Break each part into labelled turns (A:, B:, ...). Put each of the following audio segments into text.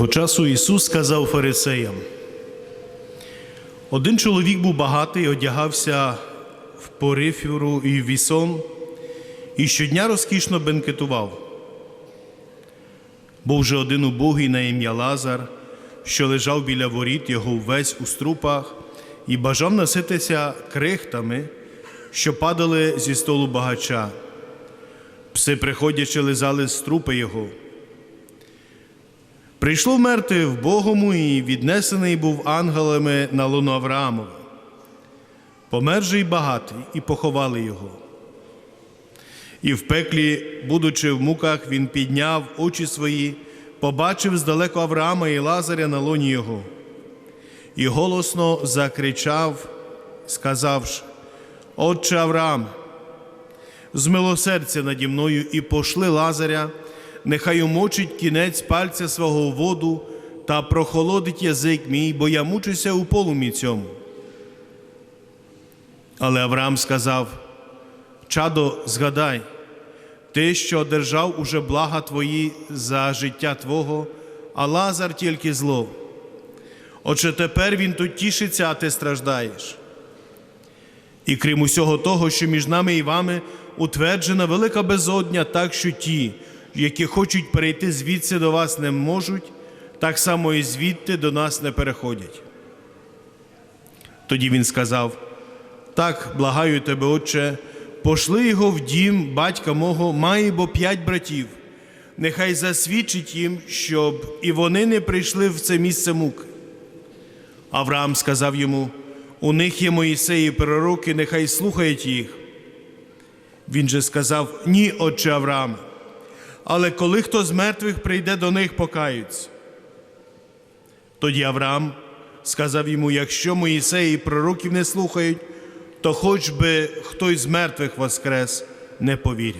A: Того часу Ісус сказав фарисеям: один чоловік був багатий, одягався в порифіру і вісон, і щодня розкішно бенкетував. Був же один убогий на ім'я Лазар, що лежав біля воріт його увесь у струпах, і бажав наситися крихтами, що падали зі столу багача. Пси, приходячи, лизали струпи його. Прийшло вмерти в Богому і віднесений був ангелами на луну Авраамова. Помер же й багатий, і поховали його. І в пеклі, будучи в муках, він підняв очі свої, побачив здалеку Авраама і Лазаря на лоні його, і голосно закричав, сказавши: Отче Авраам, змилосердя наді мною і пошли Лазаря, нехай умочить кінець пальця свого воду та прохолодить язик мій, бо я мучуся у полумі цьому. Але Авраам сказав: Чадо, згадай, ти, що одержав уже блага твої за життя Твого, а Лазар тільки зло. Отже, тепер він тут тішиться, а ти страждаєш. І крім усього того, що між нами і вами утверджена велика безодня, так що ті, які хочуть перейти звідси до вас не можуть, так само і звідти до нас не переходять. Тоді він сказав: Так, благаю тебе, Отче, пошли його в дім батька мого, має бо п'ять братів. Нехай засвідчить їм, щоб і вони не прийшли в це місце муки. Авраам сказав йому: у них є Моїсеї пророки, нехай слухають їх. Він же сказав: Ні, отче Аврааме, але коли хто з мертвих прийде до них, покаються. Тоді Авраам сказав йому: якщо Моїсеї пророків не слухають, то хоч би хтось з мертвих воскрес не повірять.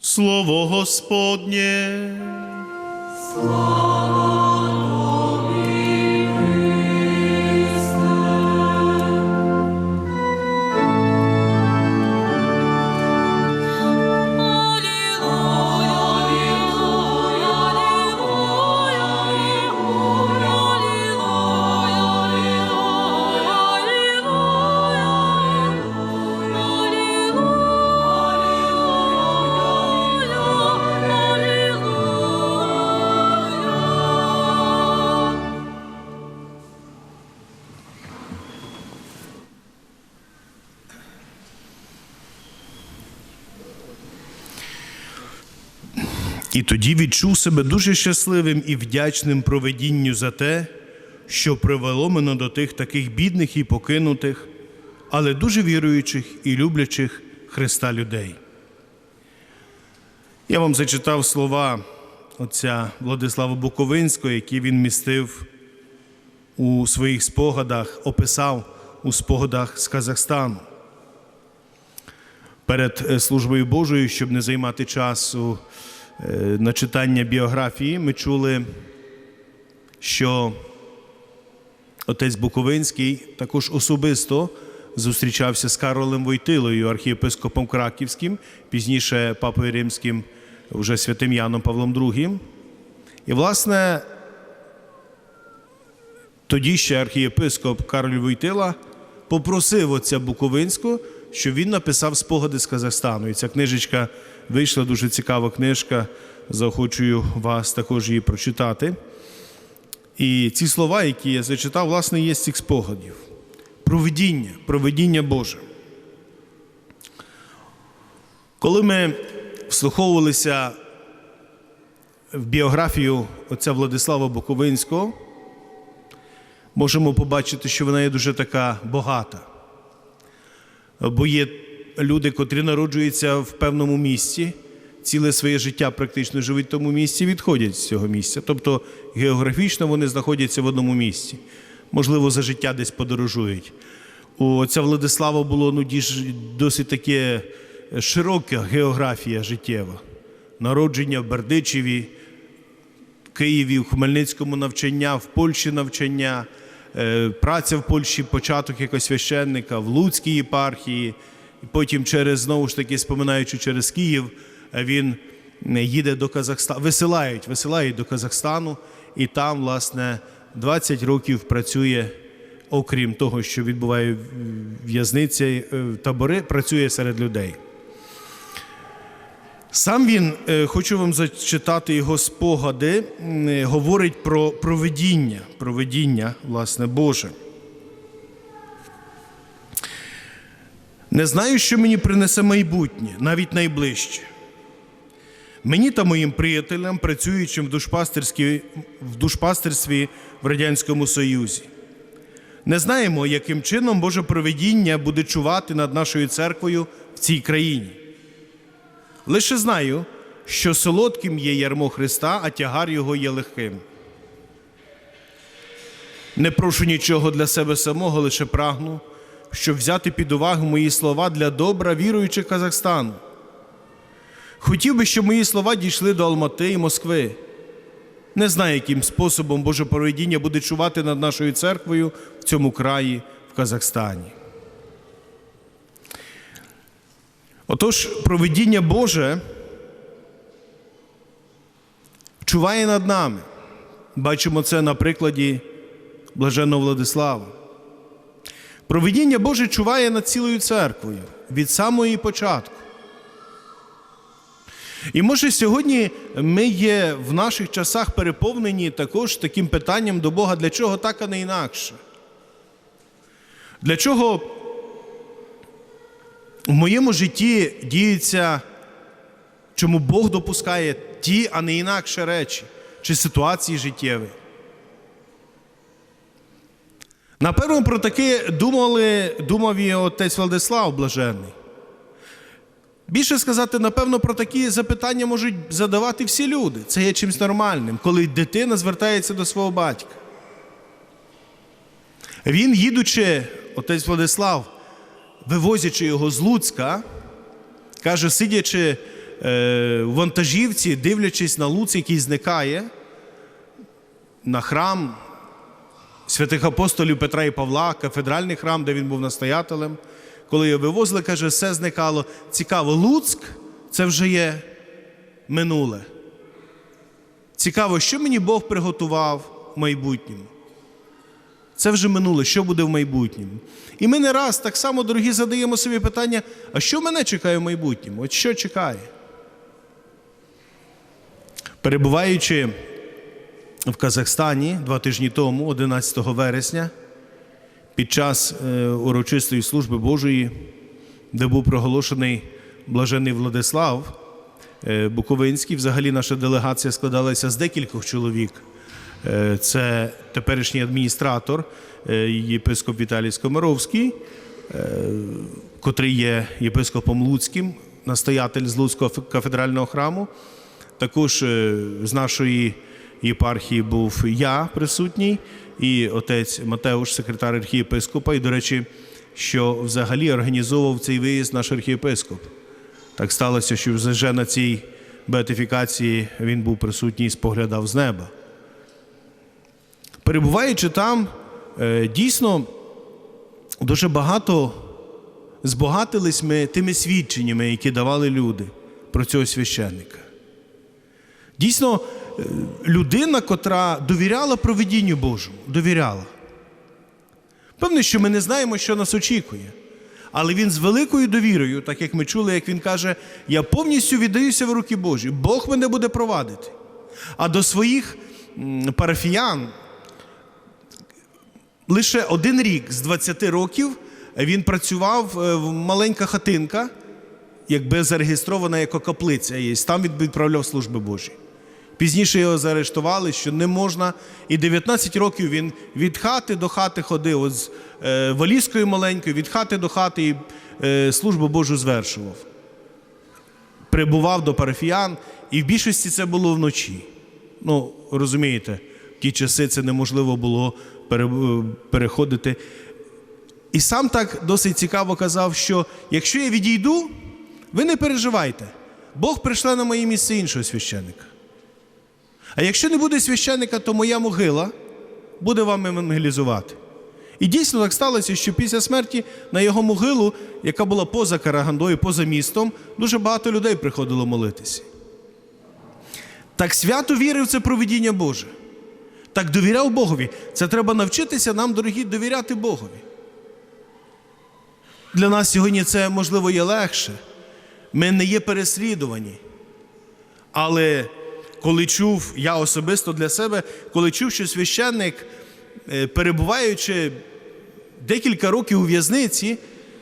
A: Слово Господнє. І тоді відчув себе дуже щасливим і вдячним проведінню за те, що привело мене до тих таких бідних і покинутих, але дуже віруючих і люблячих Христа людей. Я вам зачитав слова отця Владислава Буковинського, які він містив у своїх спогадах, описав у спогадах з Казахстану. Перед е, службою Божою, щоб не займати часу на читання біографії, ми чули, що отець Буковинський також особисто зустрічався з Каролем Войтилою, архієпископом Краківським, пізніше папою римським, вже святим Яном Павлом II. І, власне, тоді ще архієпископ Кароль Войтила попросив отця Буковинського, щоб він написав спогади з Казахстану. І ця книжечка вийшла дуже цікава книжка. Заохочую вас також її прочитати. І ці слова, які я зачитав, власне, є з цих спогадів. Провидіння, провидіння Боже. Коли ми вслуховувалися в біографію отця Владислава Буковинського, можемо побачити, що вона є дуже така багата. Бо є люди, котрі народжуються в певному місці, ціле своє життя практично живуть в тому місці, відходять з цього місця. Тобто географічно вони знаходяться в одному місці. Можливо, за життя десь подорожують. У отця Владислава було ну, досить таке широка географія життєва. Народження в Бердичеві, в Києві, в Хмельницькому навчання, в Польщі навчання, е, праця в Польщі, початок якогось священника, в Луцькій єпархії, і потім через, знову ж таки, споминаючи через Київ, е, він е, їде до Казахстану, висилають, висилають до Казахстану, і там, власне, 20 років працює, окрім того, що відбуває в'язниці, е, табори, працює серед людей. Сам він, е, хочу вам зачитати його спогади, е, говорить про проведіння, проведіння, власне, Боже. Не знаю, що мені принесе майбутнє, навіть найближче. Мені та моїм приятелям, працюючим в душпастерській- в душпастерстві в Радянському Союзі. Не знаємо, яким чином Боже проведіння буде чувати над нашою церквою в цій країні. Лише знаю, що солодким є ярмо Христа, а тягар його є легким. Не прошу нічого для себе самого, лише прагну, щоб взяти під увагу мої слова для добра віруючих Казахстану. Хотів би, щоб мої слова дійшли до Алмати і Москви. Не знаю, яким способом Боже проведіння буде чувати над нашою церквою в цьому краї, в Казахстані. Отож, проведіння Боже чуває над нами. Бачимо це на прикладі блаженного Владислава. Проведіння Боже чуває над цілою церквою від самого її початку. І може сьогодні ми є в наших часах переповнені також таким питанням до Бога, для чого так, а не інакше? Для чого в моєму житті діються, чому Бог допускає ті, а не інакше речі чи ситуації життєві? Напевно, про таке думали, думав і отець Владислав Блаженний. Більше сказати, напевно, про такі запитання можуть задавати всі люди. Це є чимось нормальним, коли дитина звертається до свого батька. Він, їдучи, отець Владислав, вивозячи його з Луцька, каже, сидячи е, в вантажівці, дивлячись на Луць, який зникає, на храм святих апостолів Петра і Павла, кафедральний храм, де він був настоятелем. Коли його вивозили, каже, все зникало. Цікаво, Луцьк це вже є минуле. Цікаво, що мені Бог приготував в майбутньому. Це вже минуле, що буде в майбутньому. І ми не раз так само, дорогі, задаємо собі питання: а що мене чекає в майбутньому? От що чекає? Перебуваючи в Казахстані два тижні тому, 11 вересня, під час е, урочистої служби Божої, де був проголошений блажений Владислав е, Буковинський, взагалі наша делегація складалася з декількох чоловік. Е, Це теперішній адміністратор, е, єпископ Віталій Скомаровський, е, котрий є єпископом Луцьким, настоятель з Луцького кафедрального храму. Також з нашої єпархії був я присутній, і отець Матеуш, секретар архієпископа. І, до речі, що взагалі організовував цей виїзд наш архієпископ. Так сталося, що вже на цій беатифікації він був присутній і споглядав з неба. Перебуваючи там, е, дійсно дуже багато збагатились ми тими свідченнями, які давали люди про цього священника. Дійсно, е, людина, котра довіряла проведінню Божому, довіряла. Певне, що ми не знаємо, що нас очікує. Але він з великою довірою, так як ми чули, як він каже, я повністю віддаюся в руки Божі, Бог мене буде провадити. А до своїх парафіян лише один рік з 20 років він працював е, в маленька хатинка, якби зареєстрована як каплиця є. Там він відправляв служби Божі. Пізніше його заарештували, що не можна. І 19 років він від хати до хати ходив, от з е, валізкою маленькою, від хати до хати і е, службу Божу звершував. прибував до парафіян, і в більшості це було вночі. Ну, розумієте, в ті часи це неможливо було переходити. І сам так досить цікаво казав, що якщо я відійду, ви не переживайте. Бог прийшла на моє місце іншого священника. А якщо не буде священника, то моя могила буде вам евангелізувати. І дійсно так сталося, що після смерті на його могилу, яка була поза Карагандою, поза містом, дуже багато людей приходило молитися. Так свято вірив це провидіння Боже. Так довіряв Богові. Це треба навчитися нам, дорогі, довіряти Богові. Для нас сьогодні це, можливо, є легше. Ми не є переслідувані. Але коли чув, я особисто для себе, коли чув, що священник, е, перебуваючи декілька років у в'язниці,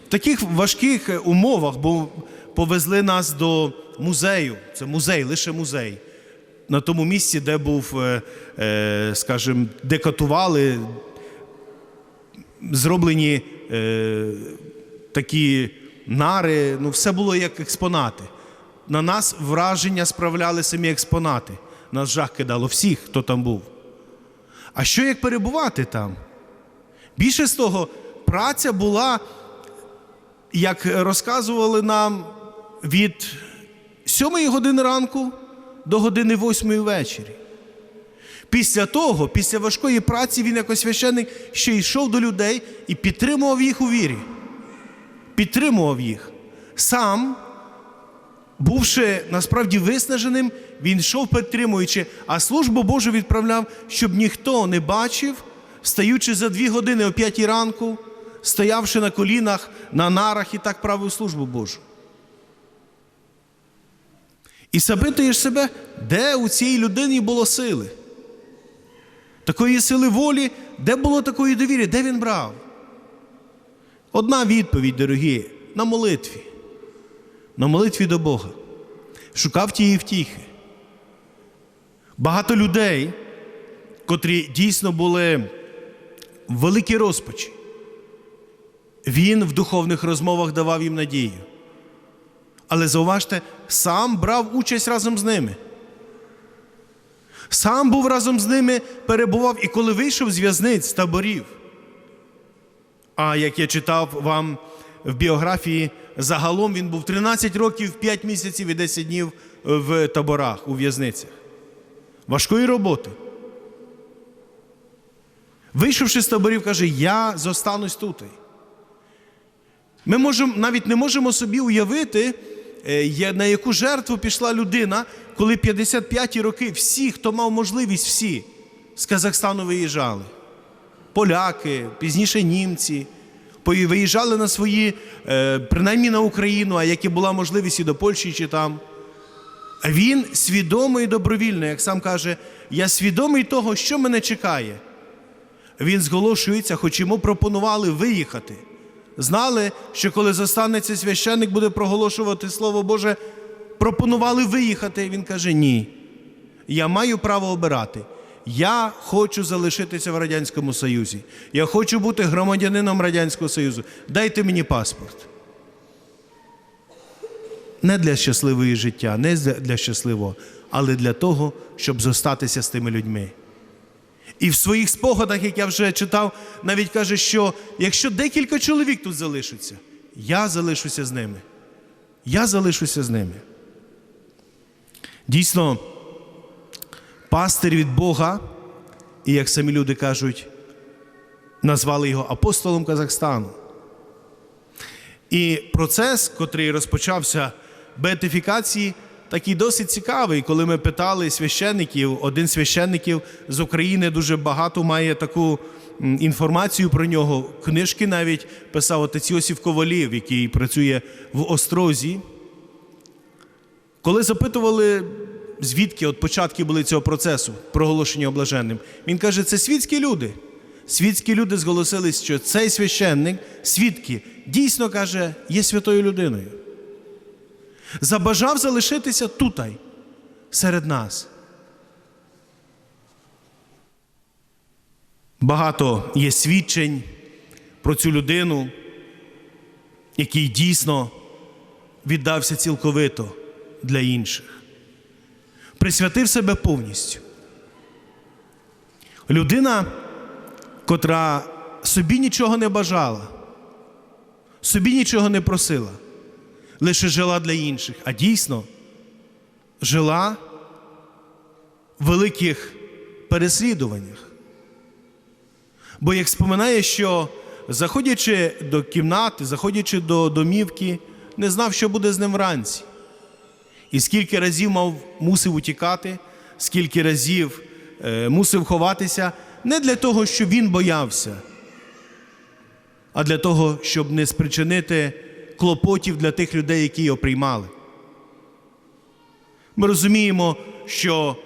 A: в таких важких е, умовах, бо повезли нас до музею, це музей, лише музей. На тому місці, де був, е, е, скажімо, де катували, зроблені е, такі нари, ну все було як експонати. На нас враження справляли самі експонати. Нас жах кидало всіх, хто там був. А що як перебувати там? Більше з того, праця була, як розказували нам, від 7 години ранку до години 8 ввечері. Після того, після важкої праці, він як священник ще йшов до людей і підтримував їх у вірі. Підтримував їх. Сам, бувши насправді виснаженим, він йшов підтримуючи, а службу Божу відправляв, щоб ніхто не бачив, стаючи за дві години о п'ятій ранку, стоявши на колінах, на нарах і так правив службу Божу. І запитуєш себе, де у цій людині було сили? Такої сили волі, де було такої довіри, де він брав? Одна відповідь, дорогі, на молитві. На молитві до Бога. Шукав тієї втіхи. Багато людей, котрі дійсно були в великій розпачі, він в духовних розмовах давав їм надію. Але зауважте, сам брав участь разом з ними. Сам був разом з ними, перебував і коли вийшов з в'язниць, таборів. А як я читав вам в біографії, загалом він був 13 років, 5 місяців і 10 днів в таборах, у в'язницях. Важкої роботи. Вийшовши з таборів, каже, я зостанусь тут. Ми можемо, навіть не можемо собі уявити, на яку жертву пішла людина, коли 55 роки всі, хто мав можливість, всі з Казахстану виїжджали. Поляки, пізніше німці, виїжджали на свої, е, принаймні на Україну, а як і була можливість і до Польщі чи там. Він свідомо і добровільно, як сам каже, я свідомий того, що мене чекає. Він зголошується, хоч йому пропонували виїхати. Знали, що коли зостанеться священник, буде проголошувати Слово Боже, пропонували виїхати. Він каже: ні. Я маю право обирати. Я хочу залишитися в Радянському Союзі. Я хочу бути громадянином Радянського Союзу. Дайте мені паспорт. Не для щасливої життя, не для щасливого, але для того, щоб зостатися з тими людьми. І в своїх спогадах, як я вже читав, навіть каже, що якщо декілька чоловік тут залишаться, я залишуся з ними. Я залишуся з ними. Дійсно, пастир від Бога, і як самі люди кажуть, назвали його апостолом Казахстану. І процес, котрий розпочався беатифікації, такий досить цікавий. Коли ми питали священників, один священників з України дуже багато має таку інформацію про нього. Книжки навіть писав отець Йосиф Ковалів, який працює в Острозі. Коли запитували, звідки от початки були цього процесу проголошення облаженним, він каже, це світські люди. Світські люди зголосились, що цей священник, свідки, дійсно каже, є святою людиною. Забажав залишитися тутай, серед нас. Багато є свідчень про цю людину, який дійсно віддався цілковито для інших. Присвятив себе повністю. Людина, котра собі нічого не бажала, собі нічого не просила, лише жила для інших, а дійсно жила в великих переслідуваннях. Бо як споминає, що заходячи до кімнати, заходячи до домівки, не знав, що буде з ним вранці. І скільки разів мав, мусив утікати, скільки разів е, мусив ховатися, не для того, щоб він боявся, а для того, щоб не спричинити клопотів для тих людей, які його приймали. Ми розуміємо, що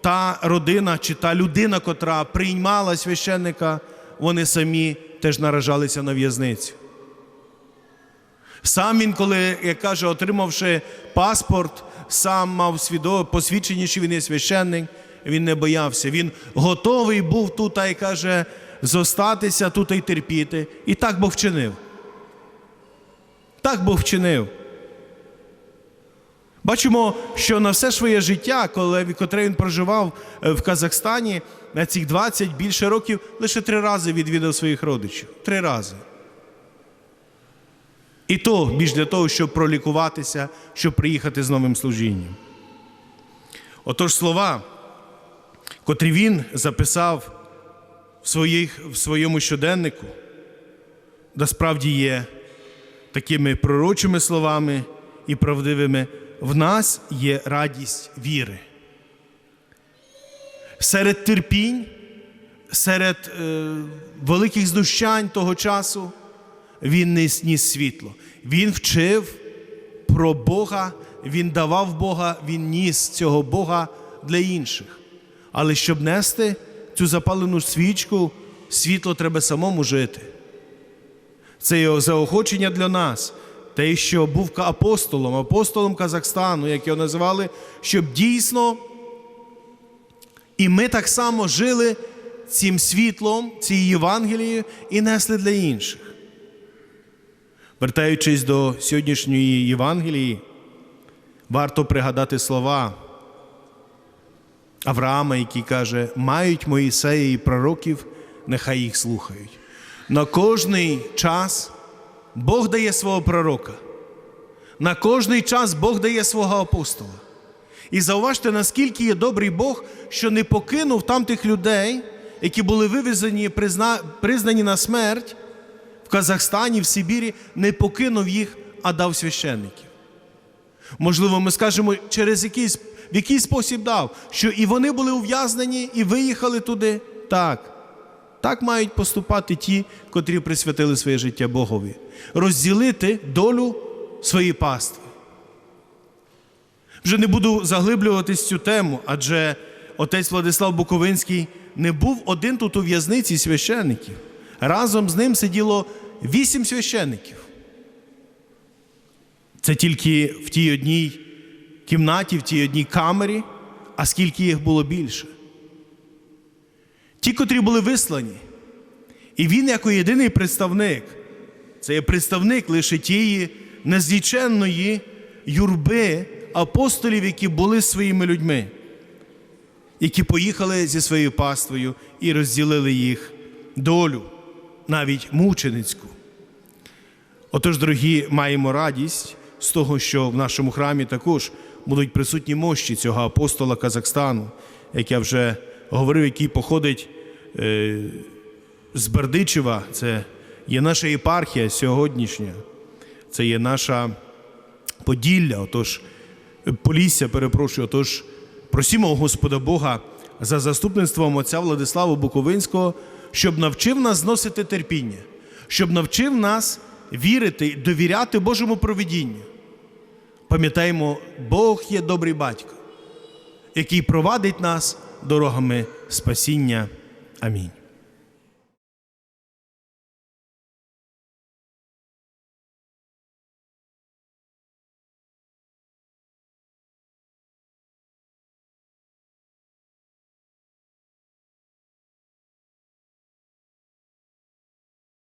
A: та родина чи та людина, котра приймала священника, вони самі теж наражалися на в'язницю. Сам він, коли, як каже, отримавши паспорт, сам мав свідо... посвідчення, що він є священник, він не боявся. Він готовий був тут, і каже, зостатися тут і терпіти. І так Бог вчинив. Так Бог вчинив. Бачимо, що на все своє життя, коли, котре він проживав е, в Казахстані, на цих 20 більше років, лише три рази відвідав своїх родичів. Три рази. І то більш для того, щоб пролікуватися, щоб приїхати з новим служінням. Отож слова, котрі він записав в, своїх, в своєму щоденнику, насправді є такими пророчими словами і правдивими, в нас є радість віри. Серед терпінь, серед е, великих знущань того часу він не ніс світло. Він вчив про Бога, він давав Бога, він ніс цього Бога для інших. Але щоб нести цю запалену свічку, світло треба самому жити. Це його заохочення для нас. Те, що був апостолом, апостолом Казахстану, як його називали, щоб дійсно і ми так само жили цим світлом, цією Євангелією і несли для інших. Вертаючись до сьогоднішньої Євангелії, варто пригадати слова Авраама, який каже: мають Моїсея і пророків, нехай їх слухають. На кожний час Бог дає свого пророка. На кожний час Бог дає свого апостола. І зауважте, наскільки є добрий Бог, що не покинув там тих людей, які були вивезені, призна... признані на смерть в Казахстані, в Сибірі, не покинув їх, а дав священників. Можливо, ми скажемо, через якийсь, в який спосіб дав, що і вони були ув'язнені, і виїхали туди. Так. Так мають поступати ті, котрі присвятили своє життя Богові, розділити долю своєї пастви. Вже не буду заглиблюватись цю тему, адже отець Владислав Буковинський не був один тут у в'язниці священників. Разом з ним сиділо вісім священників. Це тільки в тій одній кімнаті, в тій одній камері, а скільки їх було більше. Ті, котрі були вислані. І він, як єдиний представник, це є представник лише тієї незліченної юрби апостолів, які були своїми людьми, які поїхали зі своєю паствою і розділили їх долю, навіть мученицьку. Отож, дорогі, маємо радість з того, що в нашому храмі також будуть присутні мощі цього апостола Казахстану, як я вже говорив, який походить з Бердичева, це є наша єпархія сьогоднішня, це є наша Поділля, отож, Полісся, перепрошую, отож, просімо Господа Бога за заступництвом отця Владислава Буковинського, щоб навчив нас зносити терпіння, щоб навчив нас вірити, довіряти Божому провидінню. Пам'ятаємо, Бог є добрий батько, який провадить нас дорогами спасіння. Амінь.